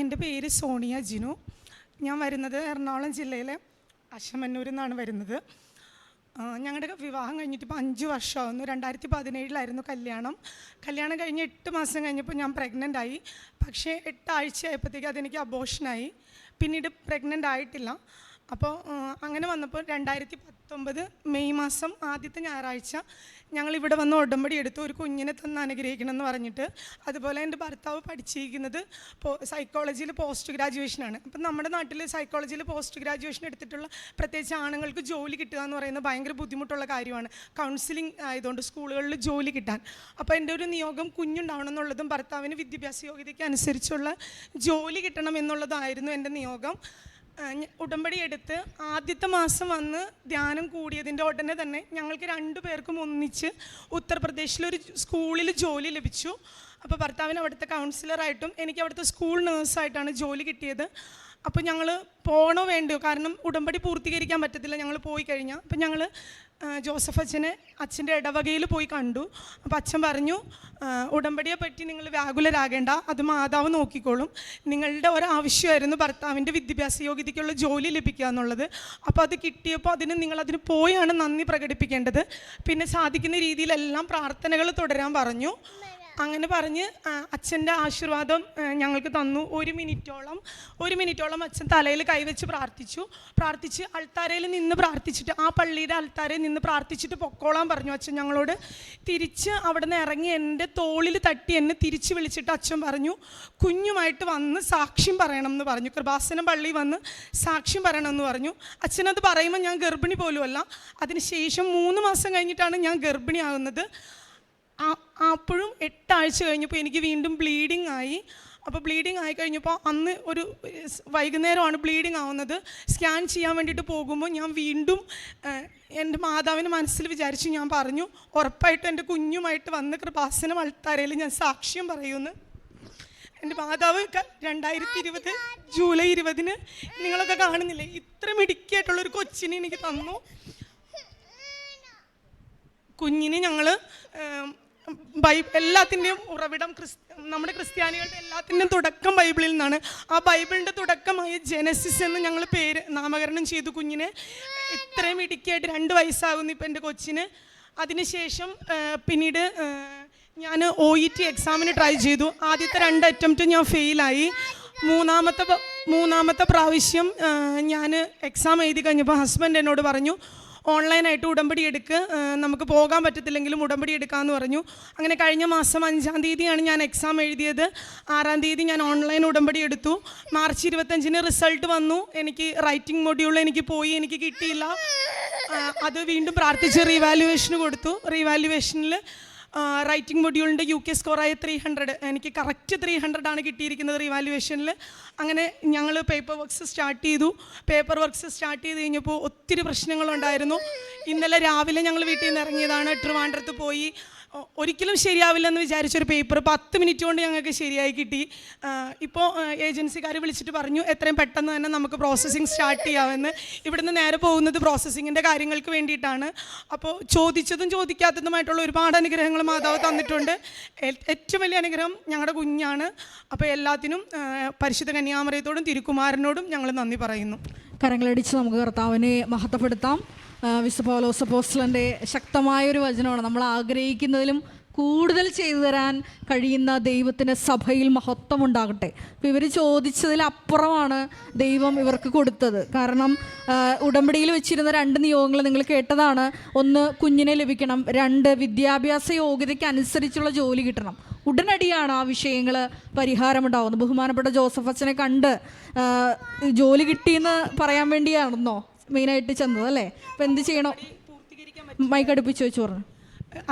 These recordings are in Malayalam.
എന്റെ പേര് സോണിയ ജിനു. ഞാൻ വരുന്നത് എറണാകുളം ജില്ലയിലെ അശമന്നൂരിൽ നിന്നാണ് വരുന്നത്. ഞങ്ങളുടെ വിവാഹം കഴിഞ്ഞിട്ട് ഇപ്പോൾ അഞ്ച് വർഷമാകുന്നു രണ്ടായിരത്തി പതിനേഴിലായിരുന്നു കല്യാണം. കല്യാണം കഴിഞ്ഞ് എട്ട് മാസം കഴിഞ്ഞപ്പോൾ ഞാൻ പ്രഗ്നന്റ് ആയി. പക്ഷേ എട്ടാഴ്ച ആയപ്പോഴത്തേക്ക് അതെനിക്ക് അബോഷനായി പിന്നീട് പ്രഗ്നന്റ് ആയിട്ടില്ല. അപ്പോൾ അങ്ങനെ വന്നപ്പോൾ രണ്ടായിരത്തി പത്തൊമ്പത് മെയ് മാസം ആദ്യത്തെ ഞായറാഴ്ച ഞങ്ങൾ ഇവിടെ വന്ന് ഉടമ്പടി എടുത്ത് ഒരു കുഞ്ഞിനെ തന്ന് അനുഗ്രഹിക്കണം എന്ന് പറഞ്ഞിട്ട് അതുപോലെ എന്റെ ഭർത്താവ് പഠിച്ചിരിക്കുന്നത് സൈക്കോളജിയിൽ പോസ്റ്റ് ഗ്രാജുവേഷനാണ് അപ്പം നമ്മുടെ നാട്ടിൽ സൈക്കോളജിയിൽ പോസ്റ്റ് ഗ്രാജുവേഷൻ എടുത്തിട്ടുള്ള പ്രത്യേകിച്ച് ആണുങ്ങൾക്ക് ജോലി കിട്ടുക എന്ന് പറയുന്നത് ഭയങ്കര ബുദ്ധിമുട്ടുള്ള കാര്യമാണ്. കൗൺസിലിംഗ് ആയതുകൊണ്ട് സ്കൂളുകളിൽ ജോലി കിട്ടാൻ. അപ്പോൾ എന്റെ ഒരു നിയോഗം കുഞ്ഞുണ്ടാവണം എന്നുള്ളതും ഭർത്താവിന് വിദ്യാഭ്യാസ യോഗ്യതയ്ക്ക് അനുസരിച്ചുള്ള ജോലി കിട്ടണം എന്നുള്ളതായിരുന്നു എന്റെ നിയോഗം. ഉടമ്പടി എടുത്ത് ആദ്യത്തെ മാസം വന്ന് ധ്യാനം കൂടിയതിന്റെ ഉടനെ തന്നെ ഞങ്ങൾക്ക് രണ്ടു പേർക്കും ഒന്നിച്ച് ഉത്തർപ്രദേശിലൊരു സ്കൂളിൽ ജോലി ലഭിച്ചു. അപ്പോൾ ഭർത്താവിന് അവിടുത്തെ കൗൺസിലറായിട്ടും എനിക്ക് അവിടുത്തെ സ്കൂൾ നേഴ്സായിട്ടാണ് ജോലി കിട്ടിയത്. അപ്പോൾ ഞങ്ങൾ പോണോ വേണ്ടയോ? കാരണം ഉടമ്പടി പൂർത്തീകരിക്കാൻ പറ്റത്തില്ല. ഞങ്ങൾ പോയി കഴിഞ്ഞാൽ അപ്പം ഞങ്ങൾ ജോസഫ് അച്ഛനെ അച്ഛന്റെ ഇടവകയിൽ പോയി കണ്ടു. അപ്പോൾ അച്ഛൻ പറഞ്ഞു ഉടമ്പടിയെ പറ്റി നിങ്ങൾ വ്യാകുലരാകേണ്ട. അത് മാതാവ് നോക്കിക്കോളും. നിങ്ങളുടെ ഒരാവശ്യമായിരുന്നു ഭർത്താവിന്റെ വിദ്യാഭ്യാസ യോഗ്യതയ്ക്കുള്ള ജോലി ലഭിക്കുക എന്നുള്ളത്. അപ്പോൾ അത് കിട്ടിയപ്പോൾ അതിന് നിങ്ങൾ അതിന് പോയാണ് നന്ദി പ്രകടിപ്പിക്കേണ്ടത്. പിന്നെ സാധിക്കുന്ന രീതിയിലെല്ലാം പ്രാർത്ഥനകൾ തുടരാൻ പറഞ്ഞു. അങ്ങനെ പറഞ്ഞ് അച്ഛന്റെ ആശീർവാദം ഞങ്ങൾക്ക് തന്നു. ഒരു മിനിറ്റോളം ഒരു മിനിറ്റോളം അച്ഛൻ തലയിൽ കൈവച്ച് പ്രാർത്ഥിച്ചു. പ്രാർത്ഥിച്ച് അൾത്താരയിൽ നിന്ന് പ്രാർത്ഥിച്ചിട്ട് ആ പള്ളിയുടെ അൾത്താരയിൽ നിന്ന് പ്രാർത്ഥിച്ചിട്ട് പൊക്കോളാൻ പറഞ്ഞു അച്ഛൻ ഞങ്ങളോട്. തിരിച്ച് അവിടെ നിന്ന് ഇറങ്ങി എന്റെ തോളിൽ തട്ടി എന്നെ തിരിച്ച് വിളിച്ചിട്ട് അച്ഛൻ പറഞ്ഞു കുഞ്ഞുമായിട്ട് വന്ന് സാക്ഷ്യം പറയണം എന്ന് പറഞ്ഞു. കൃപാസനം പള്ളി വന്ന് സാക്ഷ്യം പറയണം എന്ന് പറഞ്ഞു. അച്ഛനത് പറയുമ്പോൾ ഞാൻ ഗർഭിണി പോലുമല്ല. അതിനുശേഷം മൂന്ന് മാസം കഴിഞ്ഞിട്ടാണ് ഞാൻ ഗർഭിണിയാകുന്നത്. അപ്പോഴും എട്ടാഴ്ച കഴിഞ്ഞപ്പോൾ എനിക്ക് വീണ്ടും ബ്ലീഡിങ് ആയി. അപ്പോൾ ബ്ലീഡിങ് ആയി കഴിഞ്ഞപ്പോൾ അന്ന് ഒരു വൈകുന്നേരമാണ് ബ്ലീഡിങ് ആവുന്നത്. സ്കാൻ ചെയ്യാൻ വേണ്ടിയിട്ട് പോകുമ്പോൾ ഞാൻ വീണ്ടും എന്റെ മാതാവിന് മനസ്സിൽ വിചാരിച്ച് ഞാൻ പറഞ്ഞു ഉറപ്പായിട്ടും എന്റെ കുഞ്ഞുമായിട്ട് വന്ന് കൃപാസന അൾത്താരയിൽ ഞാൻ സാക്ഷ്യം പറയുമെന്ന്. എന്റെ മാതാവ് രണ്ടായിരത്തി ഇരുപത് ജൂലൈ ഇരുപതിന് നിങ്ങളൊക്കെ കാണുന്നില്ലേ? ഇത്ര മിടുക്കിയായിട്ടുള്ളൊരു കൊച്ചിനെ എനിക്ക് തന്നു. കുഞ്ഞിനെ ഞങ്ങൾ ബൈ എല്ലാത്തിന്റെയും ഉറവിടം ക്രിസ് നമ്മുടെ ക്രിസ്ത്യാനികളുടെ എല്ലാത്തിന്റെയും തുടക്കം ബൈബിളിൽ നിന്നാണ്. ആ ബൈബിളിന്റെ തുടക്കമായ ജനസിസ് എന്ന് ഞങ്ങൾ പേര് നാമകരണം ചെയ്തു കുഞ്ഞിനെ. ഇത്രയും ഇടുക്കിയായിട്ട് രണ്ട് വയസ്സാകുന്നു ഇപ്പം എന്റെ കൊച്ചിന്. അതിനുശേഷം പിന്നീട് ഞാൻ ഒ ഇ ടി എക്സാമിന് ട്രൈ ചെയ്തു. ആദ്യത്തെ രണ്ട് അറ്റംപ്റ്റ് ഞാൻ ഫെയിലായി മൂന്നാമത്തെ മൂന്നാമത്തെ പ്രാവശ്യം ഞാൻ എക്സാം എഴുതി കഴിഞ്ഞപ്പോൾ ഹസ്ബൻഡ് എന്നോട് പറഞ്ഞു ഓൺലൈനായിട്ട് ഉടമ്പടി എടുക്ക്. നമുക്ക് പോകാൻ പറ്റത്തില്ലെങ്കിലും ഉടമ്പടി എടുക്കാമെന്ന് പറഞ്ഞു. അങ്ങനെ കഴിഞ്ഞ മാസം അഞ്ചാം തീയതിയാണ് ഞാൻ എക്സാം എഴുതിയത്. ആറാം തീയതി ഞാൻ ഓൺലൈൻ ഉടമ്പടി എടുത്തു. മാർച്ച് ഇരുപത്തഞ്ചിന് റിസൾട്ട് വന്നു. എനിക്ക് റൈറ്റിംഗ് മൊഡ്യൂൾ എനിക്ക് പോയി എനിക്ക് കിട്ടിയില്ല. അത് വീണ്ടും പ്രാർത്ഥിച്ച് റീവാലുവേഷന് കൊടുത്തു. റീവാലുവേഷനിൽ റൈറ്റിംഗ് മൊഡ്യൂളിന്റെ യു കെ സ്കോറായ ത്രീ ഹൺഡ്രഡ് എനിക്ക് കറക്റ്റ് ത്രീ ഹൺഡ്രഡ് ആണ് കിട്ടിയിരിക്കുന്നത് റിവാലുവേഷനിൽ അങ്ങനെ ഞങ്ങൾ പേപ്പർ വർക്ക്സ് സ്റ്റാർട്ട് ചെയ്തു. പേപ്പർ വർക്ക്സ് സ്റ്റാർട്ട് ചെയ്ത് കഴിഞ്ഞപ്പോൾ ഒത്തിരി പ്രശ്നങ്ങളുണ്ടായിരുന്നു. ഇന്നലെ രാവിലെ ഞങ്ങൾ വീട്ടിൽ നിന്ന് ഇറങ്ങിയതാണ്. ട്രിവാൻഡ്രത്ത് പോയി. ഒരിക്കലും ശരിയാവില്ലെന്ന് വിചാരിച്ചൊരു പേപ്പർ പത്ത് മിനിറ്റ് കൊണ്ട് ഞങ്ങൾക്ക് ശരിയായി കിട്ടി. ഇപ്പോൾ ഏജൻസിക്കാർ വിളിച്ചിട്ട് പറഞ്ഞു എത്രയും പെട്ടെന്ന് തന്നെ നമുക്ക് പ്രോസസ്സിങ് സ്റ്റാർട്ട് ചെയ്യാമെന്ന്. ഇവിടുന്ന് നേരെ പോകുന്നത് പ്രോസസ്സിങ്ങിന്റെ കാര്യങ്ങൾക്ക് വേണ്ടിയിട്ടാണ്. അപ്പോൾ ചോദിച്ചതും ചോദിക്കാത്തതുമായിട്ടുള്ള ഒരുപാട് അനുഗ്രഹങ്ങൾ മാതാവ് തന്നിട്ടുണ്ട്. ഏറ്റവും വലിയ അനുഗ്രഹം ഞങ്ങളുടെ കുഞ്ഞാണ്. അപ്പോൾ എല്ലാത്തിനും പരിശുദ്ധ കന്യാമറയത്തോടും തിരുക്കുമാരനോടും ഞങ്ങൾ നന്ദി പറയുന്നു. കരങ്ങളടിച്ച് നമുക്ക് കർത്താവിനെ മഹത്വപ്പെടുത്താം. വിശുദ്ധ പൗലോസ് അപ്പോസ്തലന്റെ ശക്തമായൊരു വചനമാണ്. നമ്മൾ ആഗ്രഹിക്കുന്നതിലും കൂടുതൽ ചെയ്തു തരാൻ കഴിയുന്ന ദൈവത്തിന്റെ സഭയിൽ മഹത്വം ഉണ്ടാകട്ടെ. അപ്പോൾ ഇവർ ചോദിച്ചതിലപ്പുറമാണ് ദൈവം ഇവർക്ക് കൊടുത്തത്. കാരണം ഉടമ്പടിയിൽ വെച്ചിരുന്ന രണ്ട് നിയോഗങ്ങൾ നിങ്ങൾ കേട്ടതാണ്. ഒന്ന് കുഞ്ഞിനെ ലഭിക്കണം രണ്ട് വിദ്യാഭ്യാസ യോഗ്യതയ്ക്ക് അനുസരിച്ചുള്ള ജോലി കിട്ടണം. ഉടനടിയാണ് ആ വിഷയങ്ങൾ പരിഹാരമുണ്ടാവുന്നത്. ബഹുമാനപ്പെട്ട ജോസഫ് അച്ഛനെ കണ്ട് ജോലി കിട്ടിയെന്ന് പറയാൻ വേണ്ടിയാണെന്നോ മെയിനായിട്ട് ചെന്നത് അല്ലേ? അപ്പം എന്ത് ചെയ്യണം? മൈക്ക് അടുപ്പിച്ച് വെച്ച് പറഞ്ഞു.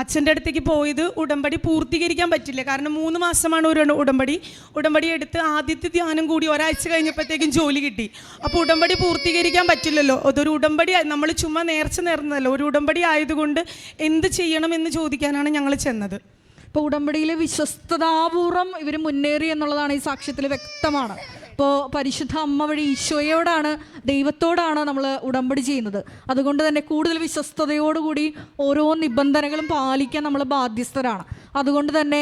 അച്ഛന്റെ അടുത്തേക്ക് പോയത് ഉടമ്പടി പൂർത്തീകരിക്കാൻ പറ്റില്ല. കാരണം മൂന്ന് മാസമാണ് ഒരു ഉടമ്പടി. ഉടമ്പടി എടുത്ത് ആദ്യത്തെ ധ്യാനം കൂടി ഒരാഴ്ച കഴിഞ്ഞപ്പോഴത്തേക്കും ജോലി കിട്ടി. അപ്പോൾ ഉടമ്പടി പൂർത്തീകരിക്കാൻ പറ്റില്ലല്ലോ. അതൊരു ഉടമ്പടി നമ്മൾ ചുമ്മാ നേർച്ച നേർന്നതല്ലോ. ഒരു ഉടമ്പടി ആയതുകൊണ്ട് എന്ത് ചെയ്യണം എന്ന് ചോദിക്കാനാണ് ഞങ്ങൾ ചെന്നത്. ഇപ്പോൾ ഉടമ്പടിയിൽ വിശ്വസ്തതാപൂർവം ഇവർ മുന്നേറി എന്നുള്ളതാണ് ഈ സാക്ഷ്യത്തിൽ വ്യക്തമാണ്. ഇപ്പോൾ പരിശുദ്ധ അമ്മ വഴി ഈശോയോടാണ് ദൈവത്തോടാണ് നമ്മൾ ഉടമ്പടി ചെയ്യുന്നത്. അതുകൊണ്ട് തന്നെ കൂടുതൽ വിശ്വസ്തയോടുകൂടി ഓരോ നിബന്ധനകളും പാലിക്കാൻ നമ്മൾ ബാധ്യസ്ഥരാണ്. അതുകൊണ്ട് തന്നെ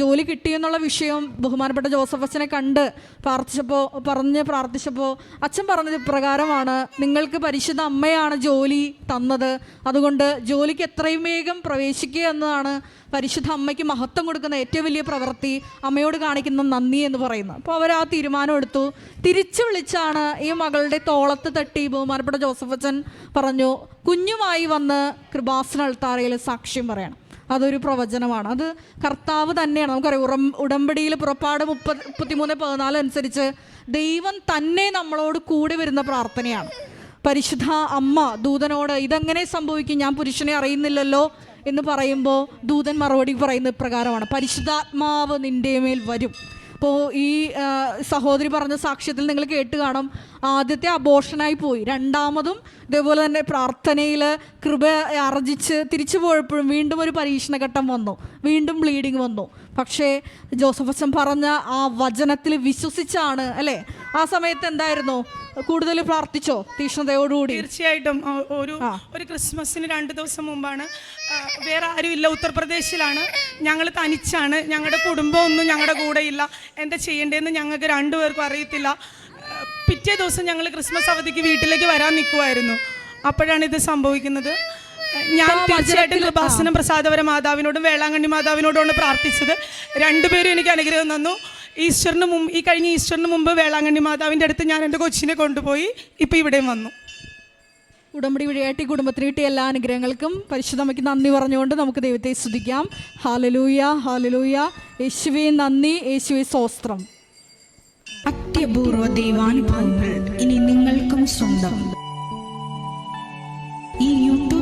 ജോലി കിട്ടിയെന്നുള്ള വിഷയം ബഹുമാനപ്പെട്ട ജോസഫ് അച്ഛനെ കണ്ട് പ്രാർത്ഥിച്ചപ്പോൾ പറഞ്ഞ് പ്രാർത്ഥിച്ചപ്പോൾ അച്ഛൻ പറഞ്ഞത് ഇപ്രകാരമാണ് നിങ്ങൾക്ക് പരിശുദ്ധ അമ്മയാണ് ജോലി തന്നത്. അതുകൊണ്ട് ജോലിക്ക് എത്രയും വേഗം പ്രവേശിക്കുക എന്നതാണ് പരിശുദ്ധ അമ്മയ്ക്ക് മഹത്വം കൊടുക്കുന്ന ഏറ്റവും വലിയ പ്രവൃത്തി അമ്മയോട് കാണിക്കുന്ന നന്ദി എന്ന് പറയുന്നത്. അപ്പോൾ അവർ ആ തീരുമാനം എടുത്തു. തിരിച്ചു വിളിച്ചാണ് ഈ മകളുടെ തോളത്ത് തട്ടി ബഹുമാനപ്പെട്ട ജോസഫ് അച്ഛൻ പറഞ്ഞു കുഞ്ഞുമായി വന്ന് കൃപാസന അൾത്താറയിൽ സാക്ഷ്യം പറയണം. അതൊരു പ്രവചനമാണ്. അത് കർത്താവ് തന്നെയാണ്. നമുക്കറിയാം ഉറം ഉടമ്പടിയിൽ പുറപ്പാട് മുപ്പത് മുപ്പത്തിമൂന്ന് പതിനാല് അനുസരിച്ച് ദൈവം തന്നെ നമ്മളോട് കൂടി വരുന്ന പ്രാർത്ഥനയാണ്. പരിശുദ്ധ അമ്മ ദൂതനോട് ഇതെങ്ങനെ സംഭവിക്കും? ഞാൻ പുരുഷനെ അറിയുന്നില്ലല്ലോ. എന്ന് പറയുമ്പോൾ ദൂതൻ മറുപടി പറയുന്ന പ്രകാരമാണ്. പരിശുദ്ധാത്മാവ് നിന്റെ മേൽ വരും. അപ്പോൾ ഈ സഹോദരി പറഞ്ഞ സാക്ഷ്യത്തിൽ നിങ്ങൾ കേട്ട് കാണും. ആദ്യത്തെ അബോഷനായി പോയി. രണ്ടാമതും ഇതേപോലെ തന്നെ പ്രാർത്ഥനയിൽ കൃപ അർജിച്ച് തിരിച്ചു പോയപ്പോഴും വീണ്ടും ഒരു പരീക്ഷണഘട്ടം വന്നു. വീണ്ടും ബ്ലീഡിങ് വന്നു. പക്ഷേ ജോസഫ് അച്ഛൻ പറഞ്ഞ ആ വചനത്തിൽ വിശ്വസിച്ചാണ് അല്ലേ? ആ സമയത്ത് എന്തായിരുന്നു? കൂടുതൽ പ്രാർത്ഥിച്ചോ തീക്ഷ്ണതയോടുകൂടി തീർച്ചയായിട്ടും. ഒരു ഒരു ക്രിസ്മസിന് രണ്ട് ദിവസം മുമ്പാണ് വേറെ ആരും ഇല്ല ഉത്തർപ്രദേശിലാണ്. ഞങ്ങൾ തനിച്ചാണ്. ഞങ്ങളുടെ കുടുംബമൊന്നും ഞങ്ങളുടെ കൂടെ ഇല്ല എന്താ ചെയ്യേണ്ടതെന്ന് ഞങ്ങൾക്ക് രണ്ടുപേർക്കും അറിയത്തില്ല. പിറ്റേ ദിവസം ഞങ്ങൾ ക്രിസ്മസ് അവധിക്ക് വീട്ടിലേക്ക് വരാൻ നിൽക്കുമായിരുന്നു അപ്പോഴാണ് ഇത് സംഭവിക്കുന്നത്. ഞാൻ തീർച്ചയായിട്ടും കൃപാസനം പ്രസാദപര മാതാവിനോടും വേളാങ്കണ്ണി മാതാവിനോടുമാണ് പ്രാർത്ഥിച്ചത്. രണ്ടുപേരും എനിക്ക് അനുഗ്രഹം തന്നു. ഈസ്റ്ററിന് മുമ്പ് ഈ കഴിഞ്ഞ ഈസ്റ്ററിന് മുമ്പ് വേളാങ്കണ്ണി മാതാവിന്റെ അടുത്ത് ഞാൻ എന്റെ കൊച്ചിനെ കൊണ്ടുപോയി ഇപ്പോൾ ഇവിടെയും വന്നു. ഉടമ്പടി വഴിയായിട്ട് ഈ കുടുംബത്തിന് കിട്ടിയ എല്ലാ അനുഗ്രഹങ്ങൾക്കും പരിശുദ്ധമ്മയ്ക്ക് നന്ദി പറഞ്ഞുകൊണ്ട് നമുക്ക് ദൈവത്തെ സ്തുതിക്കാം. ഹാലലൂയ ഹാലലൂയ യേശുവെ നന്ദി. യേശുവെ സ്വസ്ത്രം അത്യപൂർവ ദൈവാനുഭവങ്ങൾ ഇനി നിങ്ങൾക്കും സ്വന്തം.